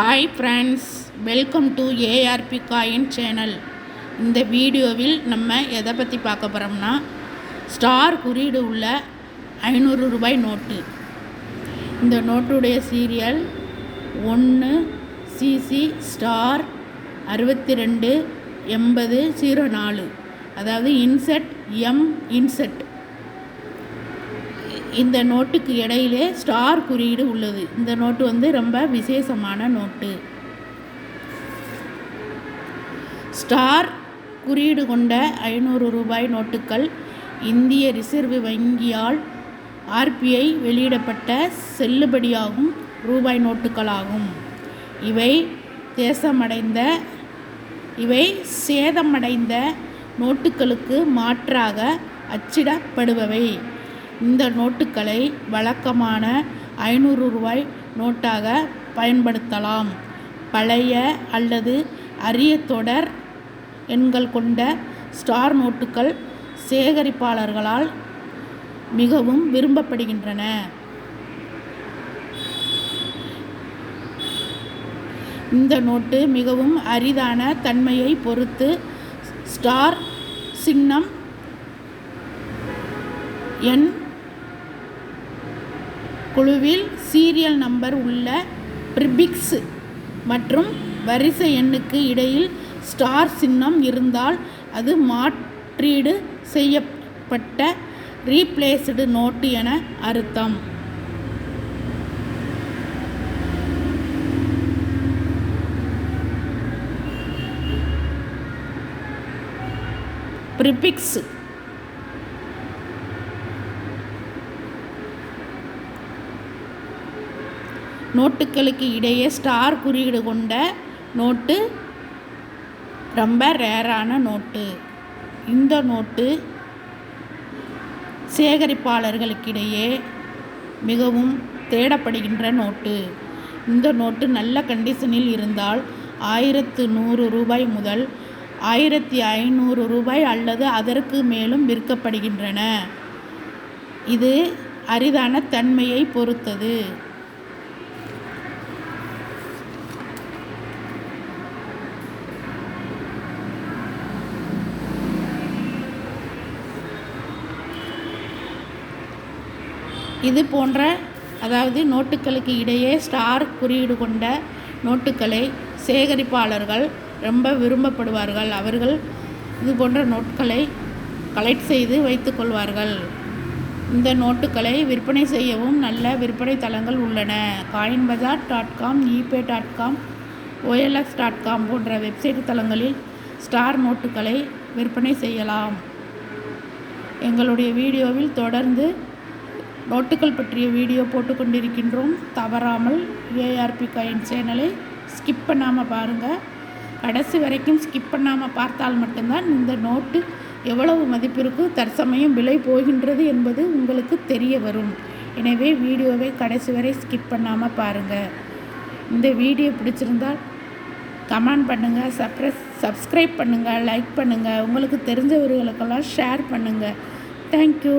Hi friends welcome to ARB coin channel இந்த வீடியோவில் நம்ம எதை பற்றி பார்க்க போகிறோம்னா ஸ்டார் குறியீடு உள்ள ஐநூறு ரூபாய் நோட்டு. இந்த நோட்டுடைய சீரியல் ஒன்று சிசி ஸ்டார் அறுபத்தி ரெண்டு எண்பது ஜீரோ நாலு. அதாவது இன்செட் எம் இன்செட் இந்த நோட்டுக்கு இடையிலே ஸ்டார் குறியீடு உள்ளது. இந்த நோட்டு வந்து ரொம்ப விசேஷமான நோட்டு. ஸ்டார் குறியீடு கொண்ட ஐநூறு ரூபாய் நோட்டுகள் இந்திய ரிசர்வ் வங்கியால் ஆர்பிஐ வெளியிடப்பட்ட செல்லுபடியாகும் ரூபாய் நோட்டுகளாகும். இவை தேசமடைந்த இவை சேதமடைந்த நோட்டுகளுக்கு மாற்றாக அச்சிடப்படுபவை. இந்த நோட்டுகளை வழக்கமான ஐநூறு ரூபாய் நோட்டாக பயன்படுத்தலாம். பழைய அல்லது அரிய தொடர் எண்கள் கொண்ட ஸ்டார் நோட்டுகள் சேகரிப்பாளர்களால் மிகவும் விரும்பப்படுகின்றன. இந்த நோட்டு மிகவும் அரிதான தன்மையை பொறுத்து ஸ்டார் சின்னம் எண் குழுவில் சீரியல் நம்பர் உள்ள ப்ரிபிக்ஸ் மற்றும் வரிசை எண்ணுக்கு இடையில் ஸ்டார் சின்னம் இருந்தால் அது மாற்றீடு செய்யப்பட்ட ரீப்ளேஸ்டு நோட்டு என அர்த்தம். ப்ரிபிக்ஸ் நோட்டுகளுக்கு இடையே ஸ்டார் குறியீடு கொண்ட நோட்டு ரொம்ப ரேரான நோட்டு. இந்த நோட்டு சேகரிப்பாளர்களுக்கிடையே மிகவும் தேடப்படுகின்ற நோட்டு. இந்த நோட்டு நல்ல கண்டிஷனில் இருந்தால் ஆயிரத்து நூறு ரூபாய் முதல் ஆயிரத்தி ஐநூறு ரூபாய் அல்லது அதற்கு மேலும் விற்கப்படுகின்றன. இது அரிதான தன்மையை பொறுத்தது. இது போன்ற அதாவது நோட்டுகளுக்கு இடையே ஸ்டார் குறியீடு கொண்ட நோட்டுகளை சேகரிப்பாளர்கள் ரொம்ப விரும்பப்படுவார்கள். அவர்கள் இது போன்ற நோட்களை கலெக்ட் செய்து வைத்துக்கொள்வார்கள் இந்த நோட்டுகளை விற்பனை செய்யவும் நல்ல விற்பனை தளங்கள் உள்ளன. Coin bazaar dot com eBay dot com OLX dot com போன்ற வெப்சைட் தளங்களில் ஸ்டார் நோட்டுகளை விற்பனை செய்யலாம். எங்களுடைய வீடியோவில் தொடர்ந்து நோட்டுகள் பற்றிய வீடியோ போட்டுக்கொண்டிருக்கின்றோம். தவறாமல் ஏஆர்பி காயின் சேனலை ஸ்கிப் பண்ணாமல் பாருங்கள் கடைசி வரைக்கும் ஸ்கிப் பண்ணாமல் பார்த்தால் மட்டும்தான் இந்த நோட்டு எவ்வளவு மதிப்பிற்கு தற்சமயம் விலை போகின்றது என்பது உங்களுக்கு தெரிய வரும். எனவே வீடியோவை கடைசி வரை ஸ்கிப் பண்ணாமல் பாருங்கள் இந்த வீடியோ பிடிச்சிருந்தால் கமெண்ட் பண்ணுங்கள் சப்ரஸ் சப்ஸ்கிரைப் பண்ணுங்கள் லைக் பண்ணுங்கள் உங்களுக்கு தெரிஞ்சவர்களுக்கெல்லாம் ஷேர் பண்ணுங்கள் thank you